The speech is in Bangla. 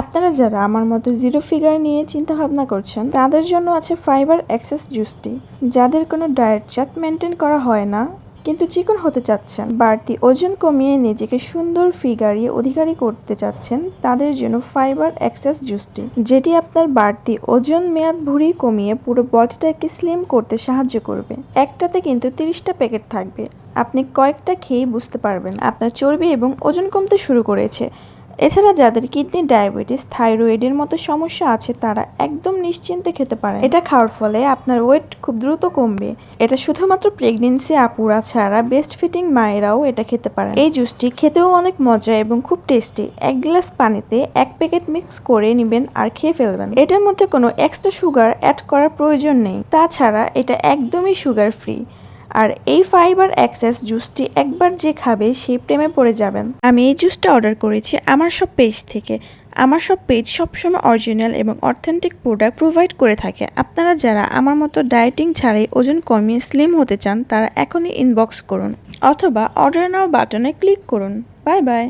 আপনারা যারা আমার মতো জিরো ফিগার নিয়ে চিন্তা ভাবনা করছেন, তাদের জন্য আছে ফাইবার অ্যাক্সেস জুসটি যাদের কোনো ডায়েট চার্ট মেনটেন করা হয় না, কিন্তু চিকন হতে চাচ্ছেন, বাড়তি ওজন কমিয়ে নিজেকে সুন্দর ফিগারে অধিকারী করতে চাচ্ছেন, তাদের জন্য ফাইবার অ্যাক্সেস জুসটি যেটি আপনার বাড়তি ওজন মেয়াদ ভুঁড়ি কমিয়ে পুরো বডিটাকে স্লিম করতে সাহায্য করবে। একটাতে কিন্তু তিরিশটা প্যাকেট থাকবে। আপনি কয়েকটা খেয়েই বুঝতে পারবেন, আপনার চর্বি এবং ওজন কমতে শুরু করেছে। এছাড়া যাদের কিডনি ডায়াবেটিস, থাইরয়েডের মতো সমস্যা আছে, তারা একদম নিশ্চিন্তে খেতে পারে এটা খাওয়ার ফলে আপনার ওয়েট খুব দ্রুত কমবে। এটা শুধুমাত্র প্রেগনেন্সি আপুরা ছাড়া বেস্ট ফিটিং মায়েরাও এটা খেতে পারে এই জুসটি খেতেও অনেক মজা এবং খুব টেস্টি এক গ্লাস পানিতে এক প্যাকেট মিক্স করে নেবেন আর খেয়ে ফেলবেন। এটার মধ্যে কোনো এক্সট্রা সুগার অ্যাড করার প্রয়োজন নেই। তাছাড়া এটা একদমই সুগার ফ্রি আর এই ফাইবার অ্যাক্সেস জুসটি একবার যে খাবে সে প্রেমে পড়ে যাবেন। আমি এই জুসটা অর্ডার করেছি আমার সব পেজ থেকে। আমার সব পেজ সবসময় অরিজিনাল এবং অথেন্টিক প্রোডাক্ট প্রোভাইড করে থাকে। আপনারা যারা আমার মতো ডায়েটিং ছাড়াই ওজন কমিয়ে স্লিম হতে চান, তারা এখনই ইনবক্স করুন অথবা অর্ডার নাও বাটনে ক্লিক করুন। Bye bye